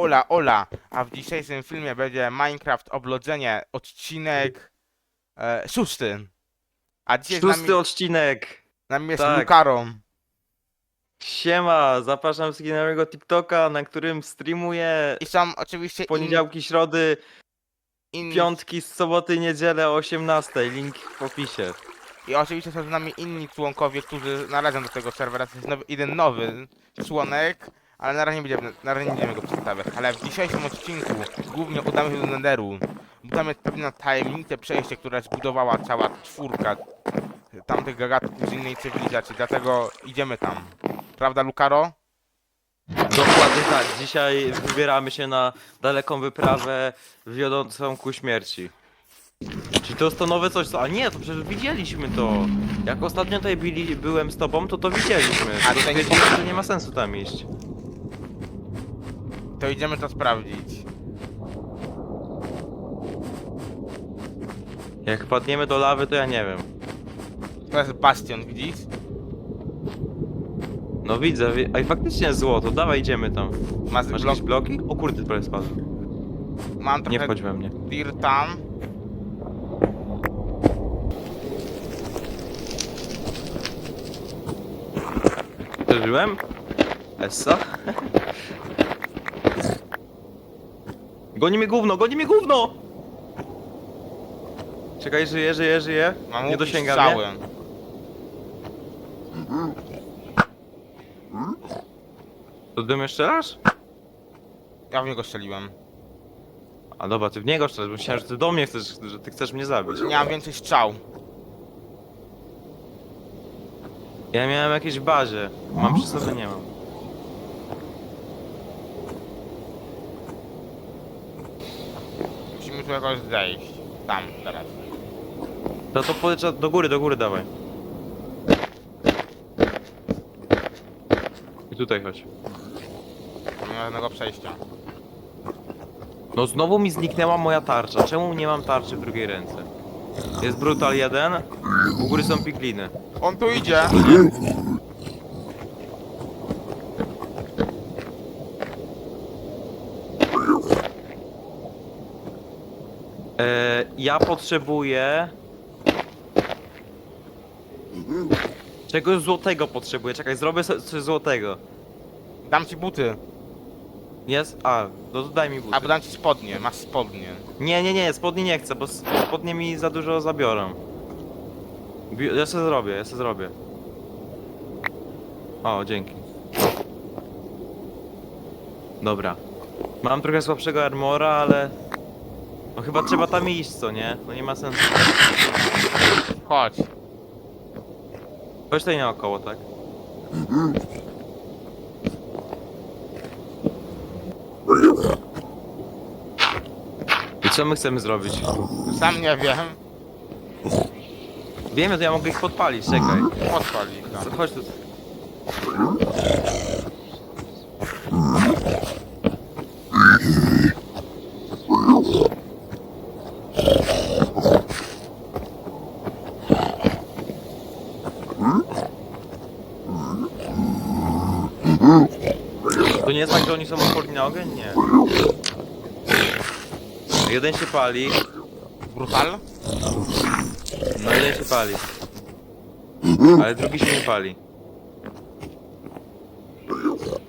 Ola, Ola, a w dzisiejszym filmie będzie Minecraft Oblodzenie, odcinek e, szósty. A dzisiaj z Szósty nami, odcinek. z nami jest tak. Siema, zapraszam z nowego TikToka, na którym streamuję I są oczywiście poniedziałki, środy, inni, piątki, soboty, niedzielę o 18. Link w opisie. I oczywiście są z nami inni członkowie, którzy należą do tego serwera. To jest nowy, jeden nowy członek, ale na razie nie będziemy, na razie nie będziemy go przedstawiać. Ale w dzisiejszym odcinku głównie udamy się do Netheru. Bo tam jest pewna tajemnicze przejście, które zbudowała cała czwórka tamtych gagatków z innej cywilizacji. Dlatego idziemy tam. Prawda, Lukaro? Dokładnie tak, dzisiaj wybieramy się na daleką wyprawę wiodącą ku śmierci. Czy to jest to nowe coś, co... A nie, to przecież widzieliśmy to. Jak ostatnio tutaj byli, byłem z tobą, to to widzieliśmy. A To tutaj nie nie ma sensu tam iść. To idziemy to sprawdzić. Jak wpadniemy do lawy, to ja nie wiem. To jest bastion, widzisz? No widzę, wi- Ej, faktycznie jest złoto, dawaj idziemy tam. Masz Masz blok, jakieś bloki? O kurde, prawie spadłem. mam Nie trochę wchodź we mnie. dir tam. Przeżyłem? Essa? Goni mnie gówno, goni mnie gówno! Czekaj, żyje, żyje, żyje. Mam Nie łuki dosięga mnie. To dym jeszcze raz? Ja w niego strzeliłem. A dobra, ty w niego strzelasz, bo myślałem, że ty do mnie chcesz, że ty chcesz mnie zabić. Nie mam więcej strzał. Ja miałem jakieś bazie. Mam przy sobie, nie mam. Musimy tu jakoś zejść. Tam, teraz. To to poleciał do góry, do góry dawaj. I tutaj chodź. Nie ma żadnego przejścia. No znowu mi zniknęła moja tarcza. Czemu nie mam tarczy w drugiej ręce? Jest Brutal 1, u góry są pigliny. On tu idzie! E, ja potrzebuję... Czegoś złotego potrzebuję. Czekaj, zrobię coś złotego. Dam ci buty. Jest? A, no to daj mi buty. Albo dam ci spodnie. Masz spodnie. Nie, nie, nie, spodni nie chcę, bo s- spodnie mi za dużo zabiorą. Bi- Ja sobie zrobię, ja sobie zrobię. O, dzięki. Dobra. Mam trochę słabszego armora, ale... No chyba trzeba tam iść, co nie? No nie ma sensu. Chodź. Chodź tutaj naokoło, tak? I co my chcemy zrobić? Sam nie wiem. Wiemy, to ja mogę ich podpalić, czekaj. Odpal ich no. Chodź tu. Tak, że oni są odporni na ogień? Nie. Jeden się pali, Brutal? no jeden się pali. Ale drugi się nie pali.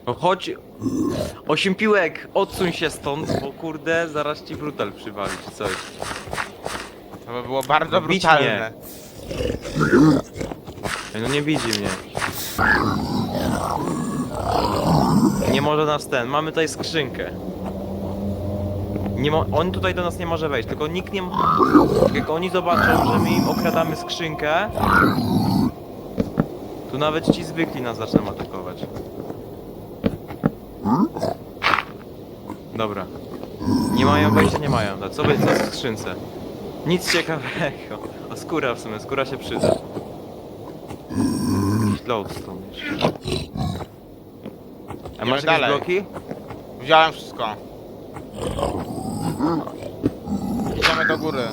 No chodź. Osiem piłek, odsuń się stąd, bo kurde, zaraz ci brutal przywali czy coś. To by było bardzo No bić brutalne. Ej, No nie widzi mnie. Nie może nas ten, mamy tutaj skrzynkę. Nie mo on tutaj do nas nie może wejść, tylko nikt nie... Jak oni zobaczą, że my im okradamy skrzynkę, to nawet ci zwykli nas zaczną atakować. Dobra. Nie mają wejścia, nie mają. No, Co, co w skrzynce? Nic ciekawego. O, skóra w sumie, skóra się przyda. Jakiś Glowstone jeszcze. A masz jakieś dalej. bloki? Wziąłem wszystko. Idziemy do góry.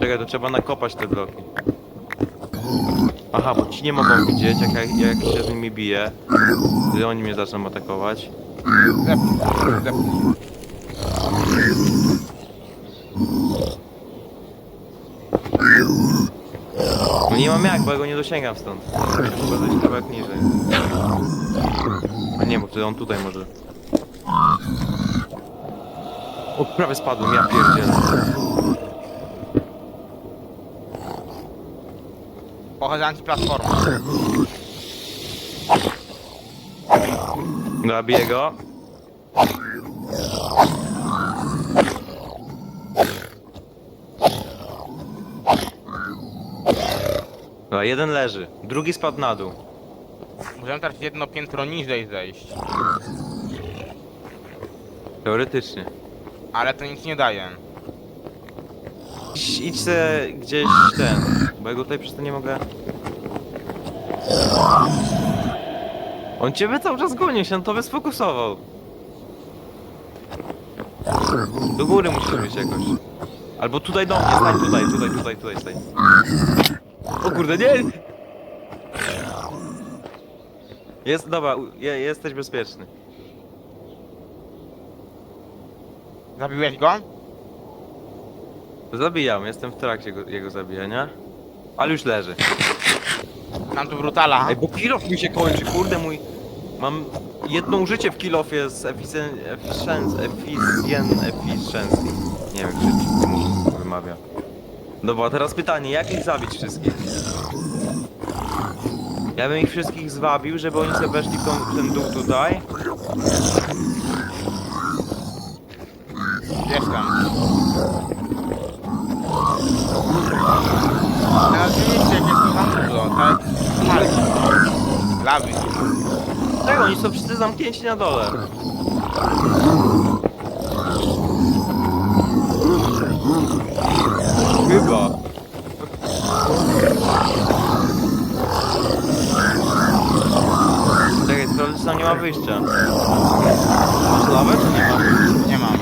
Czekaj, to trzeba nakopać te bloki. Aha, bo ci nie mogą widzieć, jak, jak, jak się z nimi bije. Gdy oni mnie zaczną atakować. Zepnij, zepnij. Nie mam jak, bo ja go nie dosięgam stąd. Chyba zejść kawałek niżej. A nie, bo wtedy on tutaj może. O, prawie spadłem, ja pierdzielę. Pochodzę antyplatformą. Zabiję go. Dobra, jeden leży, drugi spadł na dół. Możemy teraz jedno piętro niżej zejść. Teoretycznie. Ale to nic nie daje. Idź, idź se gdzieś ten, bo ja go tutaj przez to nie mogę. On ciebie cały czas goni, się on to sfokusował. Do góry musisz być jakoś. Albo tutaj do mnie, stań tutaj, tutaj, tutaj, tutaj, stań. O kurde, nie! Jest, dobra, u- je, jesteś bezpieczny. Zabiłeś go? Zabijam, jestem w trakcie go, jego zabijania. Ale już leży. Mam tu brutala. Ej, bo kilof mi się kończy, kurde mój... Mam jedno użycie w kilofie z efficien... efficiency... efficien... efficiency. Nie wiem, czy czy mu wymawia. Dobra, teraz pytanie, jak ich zabić wszystkich? Ja bym ich wszystkich zwabił, żeby oni sobie weszli w, tą, w ten dół tutaj. Jestem. Ale oczywiście, jak jest to za dużo, tak? Smalki. Lawy. Tak, oni są wszyscy zamknięci na dole. Chyba. Czekaj, czy tam nie ma wyjścia. Masz lawę czy nie ma? Nie mam.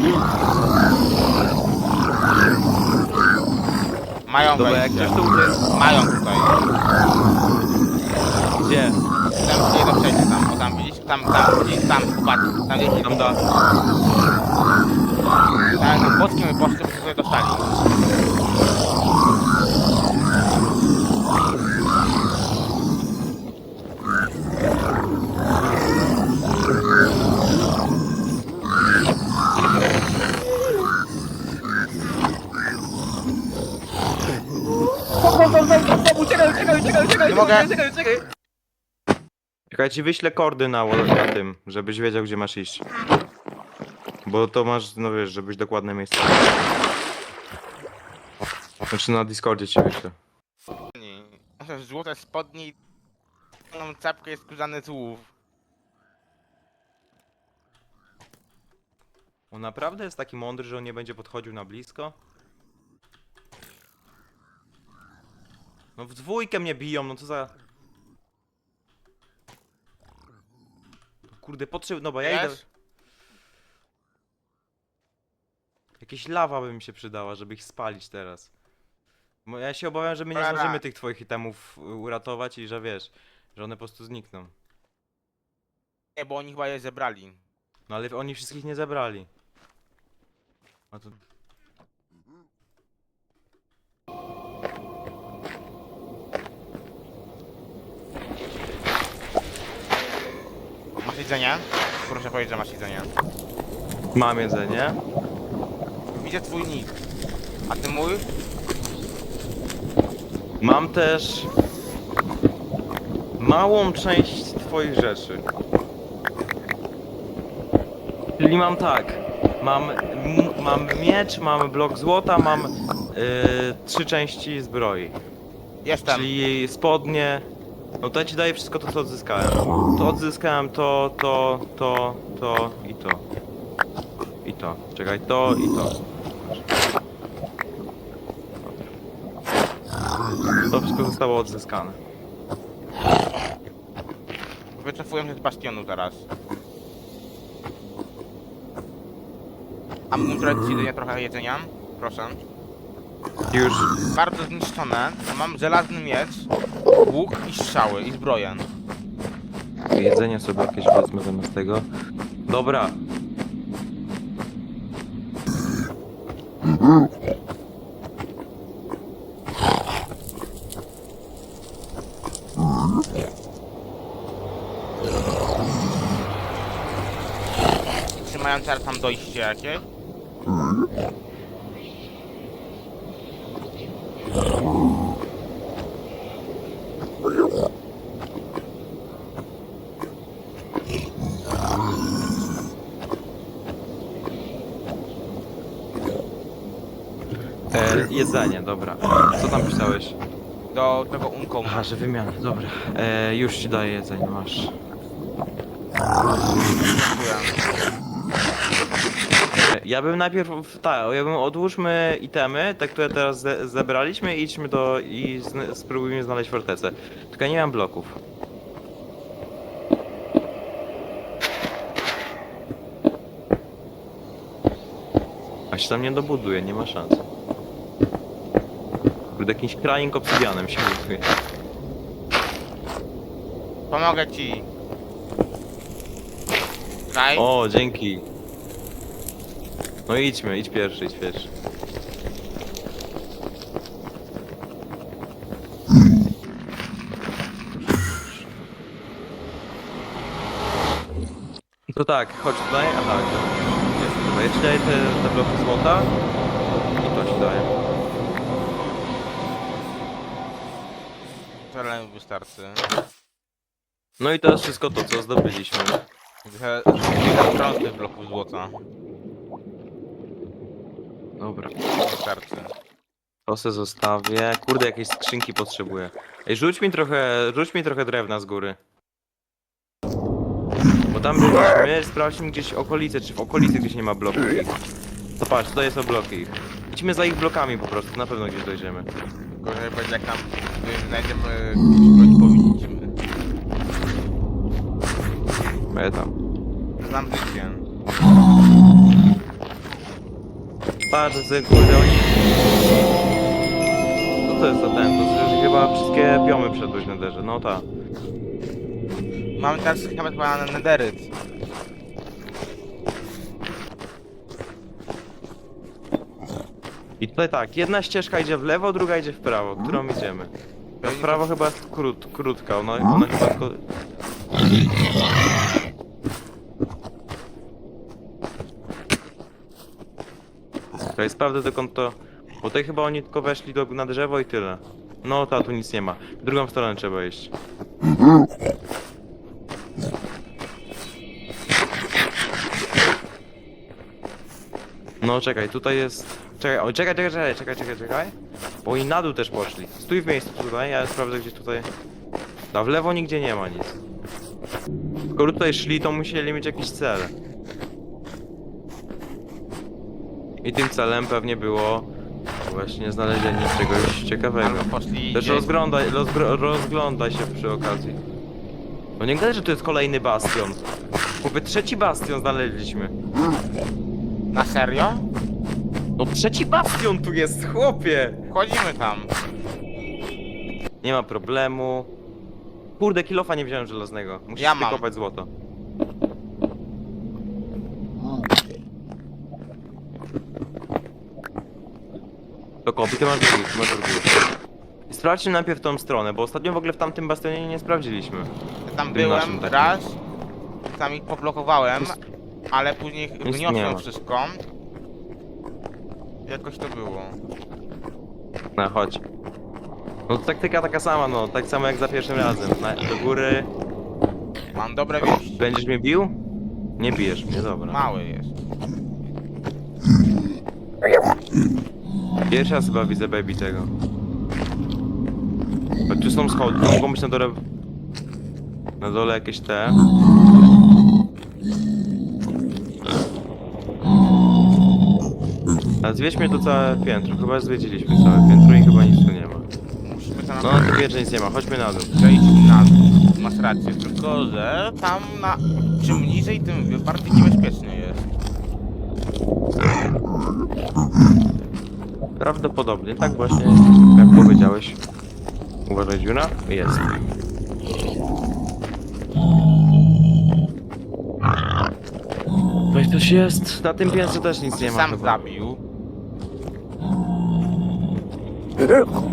Mają Dobra, jak wejście. ktoś to uciec... Mają tutaj. Gdzie? Tam nie do przejścia tam, o tam widzisz? Tam, tam, widzisz? Tam, patrz. Tam gdzieś Tam da. Tam, tam bockiem i poszli, by sobie dostali. Uciekaj, uciekaj, Nie mogę. uciekaj, uciekaj. Czekaj, ci wyślę kordy na, na tym, żebyś wiedział, gdzie masz iść. Bo to masz, no wiesz, żebyś dokładne miejsce. Znaczy na Discordzie ci wyślę. Nie. Złote spodnie i tą czapkę jest skórzany z łów. On naprawdę jest taki mądry, że on nie będzie podchodził na blisko? No w dwójkę mnie biją, no co za... No Kurde, potrzeb... No bo ja idę... Wiesz? Jakieś lawa by mi się przydała, żeby ich spalić teraz. Bo ja się obawiam, że my nie Cholera. zdążymy tych twoich itemów y, uratować i że wiesz, że one po prostu znikną. Nie, bo oni chyba je zebrali. No ale oni wszystkich nie zebrali. A to... Masz jedzenie? Proszę powiedzieć, że masz jedzenie. Mam jedzenie. Widzę twój nick. A ty mój? Mam też małą część twoich rzeczy. Czyli mam tak. Mam, m- mam miecz, mam blok złota, mam yy, trzy części zbroi. Jestem. Czyli spodnie. No to ja ci daję wszystko to, co odzyskałem. To odzyskałem to, to, to, to i to. I to. Czekaj, to i to. To wszystko zostało odzyskane. Wycofuję się z bastionu teraz. A mógłbym trochę jedzenia, trochę jedzenia? Proszę. Już. Bardzo zniszczone. Mam żelazny miecz, łuk i strzały i zbroję. Jedzenie sobie jakieś wezmę zamiast tego. Dobra. Czy mają teraz tam dojście jakieś? E, jedzenie, dobra. Co tam pisałeś? Do tego unkoma. Aha, że wymiana, dobra. E, już ci daję jedzenie, masz. E, Ja bym najpierw, tak, ja bym odłóżmy itemy, te, które teraz ze, zebraliśmy i idźmy do, i zn, spróbujmy znaleźć fortecę. Tylko ja nie mam bloków. A się tam nie dobuduje, nie ma szans. Kurde, jakimś crying obsydianem się buduje. Pomogę ci. Daj. O, dzięki. No idźmy, idź pierwszy, idź pierwszy. To tak, chodź tutaj, aha, jest tutaj. Ci daję te, te bloki złota i to ci daję. Mi wystarczy. No i to jest wszystko to, co zdobyliśmy. Trochę tych bloków złota. Dobra. Wystarczy. To se zostawię. Kurde, jakieś skrzynki potrzebuję. Ej, rzuć mi trochę, rzuć mi trochę drewna z góry. Bo tam byliśmy, sprawdźmy gdzieś okolice, czy w okolicy gdzieś nie ma bloków ich. To patrz, tutaj są bloki ich. Idźmy za ich blokami po prostu, na pewno gdzieś dojdziemy. Gorzej będzie jak tam y, znajdziemy gdzieś broń powinniśmy. Ja tam. Znam że kurde oni... Co to jest za ten? To jest chyba wszystkie biomy przedłeś na derze, no tak. Mamy teraz chyba na nederyt. I tutaj tak, jedna ścieżka idzie w lewo, druga idzie w prawo, którą idziemy. Ta w prawo chyba jest krót, krótka, ona, ona chyba tylko... Czekaj, sprawdzę dokąd to... Bo tutaj chyba oni tylko weszli do, na drzewo i tyle. No, ta tu nic nie ma. W drugą stronę trzeba iść. No czekaj, tutaj jest... Czekaj, o, czekaj, czekaj, czekaj, czekaj, czekaj, czekaj. Bo oni na dół też poszli. Stój w miejscu tutaj, ja sprawdzę gdzieś tutaj. A w lewo nigdzie nie ma nic. Skoro tutaj szli, to musieli mieć jakiś cel. I tym celem pewnie było właśnie znalezienie czegoś ciekawego. Albo poszli Też gdzieś. rozglądaj, rozgro, rozglądaj się przy okazji. No nie gadaj, że to jest kolejny bastion. Chłopie, trzeci bastion znaleźliśmy. Na serio? No trzeci bastion tu jest, chłopie! Wchodzimy tam. Nie ma problemu. Kurde, kilofa nie wziąłem żelaznego. Musisz Ja mam. kopać złoto. To kopi, ty masz drugi, ty masz drugi. Sprawdźmy najpierw tą stronę, bo ostatnio w ogóle w tamtym bastionie nie sprawdziliśmy. Ja tam Tym naszym byłem takim. raz. Tam ich poblokowałem. Ale później nie wniosłem wszystko. Jakoś to było. No chodź. No to taktyka taka sama, no, tak samo jak za pierwszym razem. Na, do góry. Mam dobre wieści. Będziesz mnie bił? Nie bijesz mnie, dobra. Mały jest. Pierwszy raz chyba widzę baby tego. Choć tu są schody, mogą być na dole... Na dole jakieś te... A zwiedźmy to całe piętro, chyba zwiedziliśmy całe piętro i chyba nic tu nie ma. Musimy tam No tym piętrze nic nie ma, chodźmy na dół. na dół. Masz rację, tylko że tam na... Czym niżej, tym bardziej niebezpiecznie jest. Prawdopodobnie, tak właśnie, jak powiedziałeś. Uważaj, dziura? Jest. Weź coś jest. Na tym piętrze też nic nie ma Sam chyba. zabił.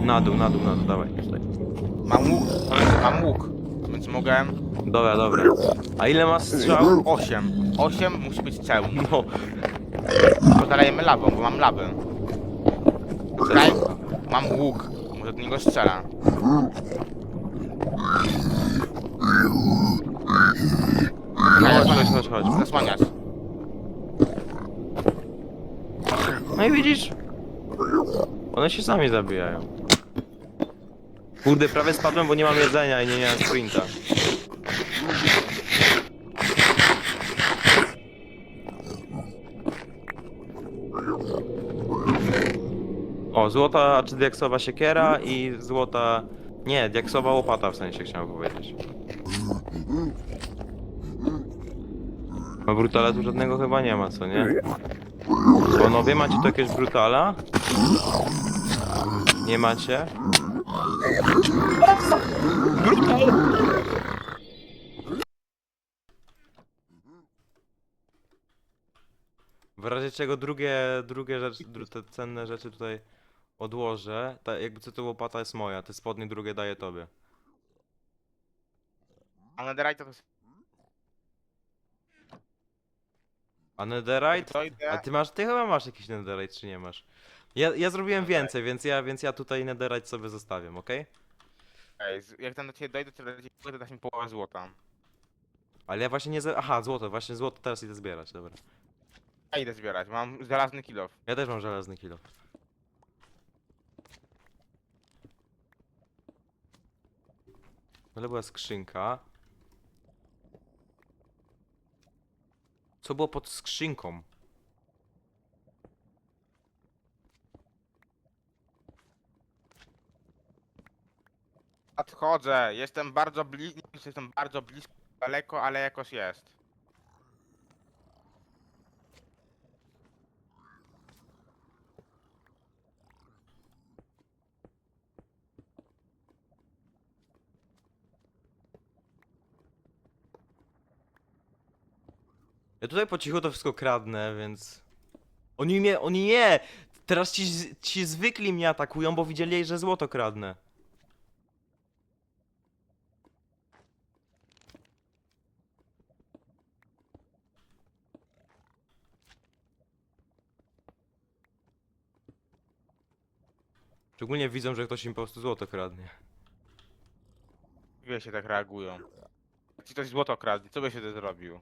Na dół, na dół, na dół, dawaj. tutaj. Mam łuk, mam łuk, więc mogę... Dobra, dobra. A ile masz strzał? 8. 8 musi być ceł. No. Bo zalejemy lawą, bo mam lawę. Tutaj mam łuk, może do niego strzela. No chodź, chodź, chodź, chodź. Zasłaniasz. No i widzisz? One się sami zabijają. Kurde, prawie spadłem, bo nie mam jedzenia i nie miałem sprinta. O, złota czy diaksowa siekiera i złota... Nie, diaksowa łopata w sensie chciałem powiedzieć. A brutala tu żadnego chyba nie ma, co nie? Panowie, macie tu jakieś brutala? Nie macie? W razie czego drugie, drugie rzeczy, dru, te cenne rzeczy tutaj odłożę. Ta, jakby co to łopata jest moja, te spodnie drugie daję tobie. A netherite to jest... A netherite? To idę... A ty masz, ty chyba masz jakiś netherite, czy nie masz? Ja, ja zrobiłem więcej, więc ja, więc ja tutaj netherite sobie zostawiam, okej? Ej, z- jak tam do ciebie dojdę, to to dasz mi połowę złota. Ale ja właśnie nie... Aha, złoto, właśnie złoto teraz idę zbierać, dobra. Ja idę zbierać, mam żelazny kilof. Ja też mam żelazny kilo. Ale była skrzynka. Co było pod skrzynką? Odchodzę, jestem bardzo blisko, jestem bardzo blisko, daleko, ale jakoś jest. Ja tutaj po cichu to wszystko kradnę, więc... Oni mnie, oni nie! Teraz ci, ci zwykli mnie atakują, bo widzieli, że złoto kradnę. Szczególnie widzą, że ktoś im po prostu złoto kradnie. Wie się tak reagują. Jak Ci ktoś złoto kradnie, co by się ty zrobił?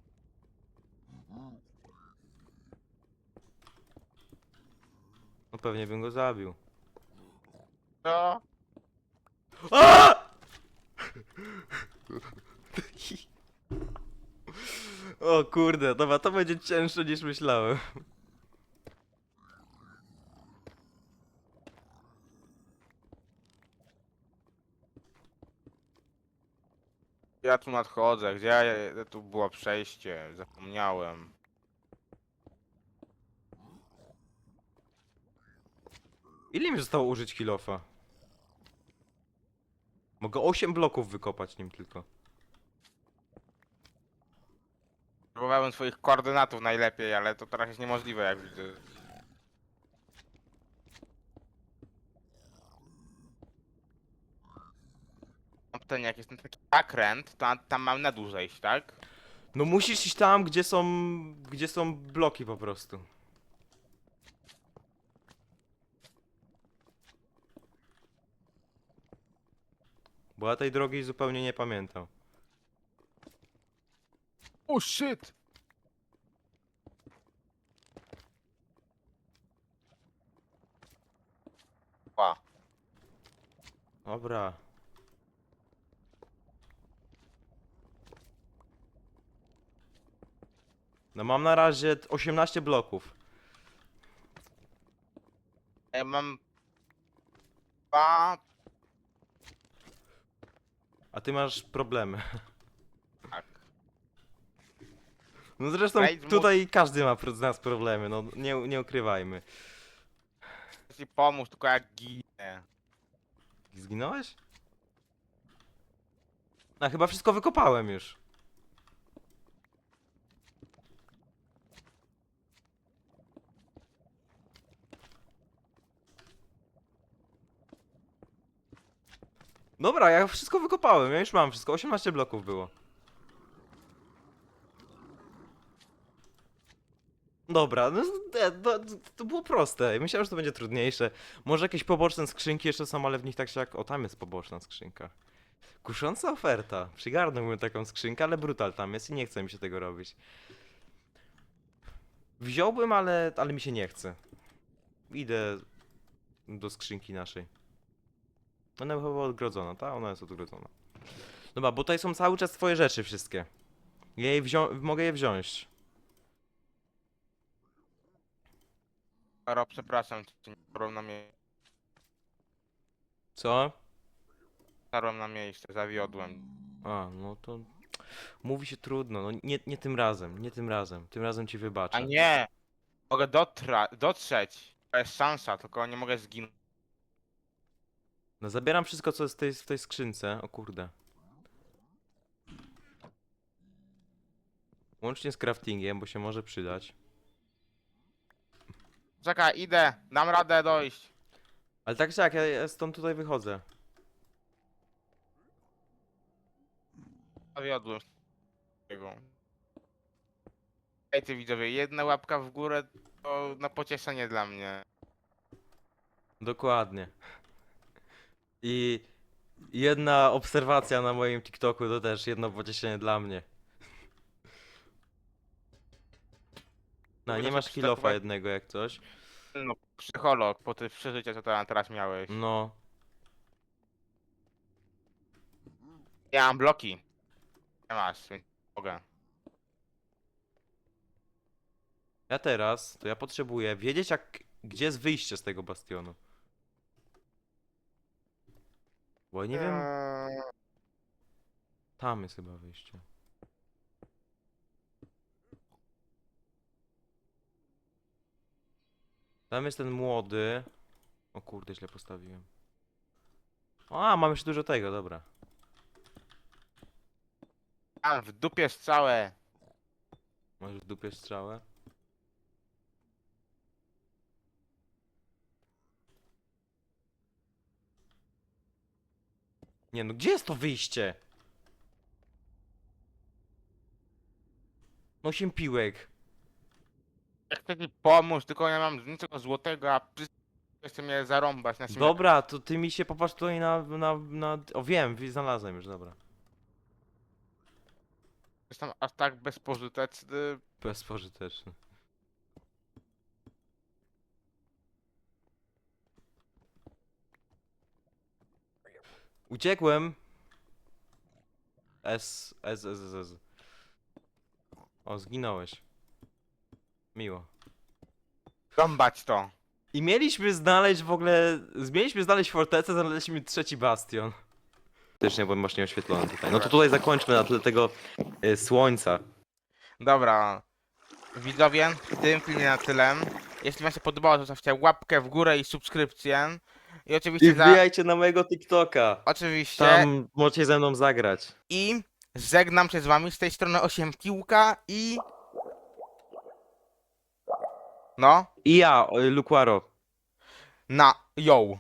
No pewnie bym go zabił. A! O kurde, dobra, to będzie cięższe niż myślałem. Ja tu nadchodzę, gdzie ja, ja tu było przejście, zapomniałem. Ile mi zostało użyć kilofa? Mogę 8 bloków wykopać nim tylko. Próbowałem swoich koordynatów najlepiej, ale to teraz jest niemożliwe, jak widzę. Pytanie, jak jest ten taki zakręt, to tam- tam mam na dłużej iść, tak? No musisz iść tam, gdzie są, gdzie są bloki po prostu. Bo ja tej drogi zupełnie nie pamiętam. Oh shit! Ła. Dobra. No mam na razie 18 bloków. Ja mam... Dwa... A ty masz problemy. Tak. No zresztą tutaj każdy ma pro- z nas problemy, no nie, nie ukrywajmy. ci pomóc, tylko jak ginę. Zginąłeś? A chyba wszystko wykopałem już. Dobra, ja wszystko wykopałem, ja już mam wszystko, 18 bloków było. Dobra, no, e, to, to było proste. Myślałem, że to będzie trudniejsze. Może jakieś poboczne skrzynki jeszcze są, ale w nich tak się jak... O, tam jest poboczna skrzynka. Kusząca oferta. Przygarnąłbym taką skrzynkę, ale brutal tam jest i nie chce mi się tego robić. Wziąłbym, ale, ale mi się nie chce. Idę do skrzynki naszej. Ona chyba odgrodzona, tak? Ona jest odgrodzona. Dobra, bo tutaj są cały czas twoje rzeczy wszystkie. Ja wzią- mogę je wziąć. Karo, przepraszam, cię nie tarłem na miejsce. Co? Tarłem na miejsce, zawiodłem. A, no to... Mówi się trudno, no nie, nie tym razem, nie tym razem. Tym razem ci wybaczę. A nie! Mogę dotra dotrzeć. To jest szansa, tylko nie mogę zginąć. No zabieram wszystko, co jest w tej, w tej skrzynce. O kurde. Łącznie z craftingiem, bo się może przydać. Czekaj, idę, dam radę dojść. Ale tak czy jak, ja, ja stąd tutaj wychodzę. Zawiodłem. Tego. Ej, ty widzowie, jedna łapka w górę to na pocieszenie dla mnie. Dokładnie. I jedna obserwacja na moim TikToku to też jedno pocieszenie dla mnie. No, nie masz kilofa przetestować? jednego jak coś. No, psycholog, po tych przeżyciach, co tam teraz miałeś. No. Ja mam bloki. Nie masz, więc mogę. Ja teraz, to ja potrzebuję wiedzieć jak, gdzie jest wyjście z tego bastionu. Bo ja nie wiem, Eee, tam jest chyba wyjście. Tam jest ten młody. O kurde, źle postawiłem. A, mam jeszcze dużo tego, dobra. Mam w dupie strzałę. Możesz w dupie strzałę. Nie no, gdzie jest to wyjście? Osiem piłek. Ja chcę ci pomóc, tylko nie mam niczego złotego, a ty chce mnie zarąbać na śmierć. Dobra, to ty mi się popatrz tutaj na, na, na... O wiem, wi- znalazłem już, dobra. Jestem aż tak bezpożyteczny. Bezpożyteczny. Uciekłem. S, S, S, S, S. O, zginąłeś. Miło. Rąbać to. I mieliśmy znaleźć w ogóle... Mieliśmy znaleźć fortecę, znaleźliśmy trzeci bastion. Też nie byłem właśnie oświetlony tutaj. No to tutaj zakończmy na tle tego y, słońca. Dobra. Widzowie, w tym filmie na tyle. Jeśli wam się podobało, to zostawcie łapkę w górę i subskrypcję. I I oczywiście za... wbijajcie na mojego TikToka. Oczywiście. Tam możecie ze mną zagrać. I żegnam się z wami z tej strony 8 piłka i... No, I ja, Luquaro. na yo.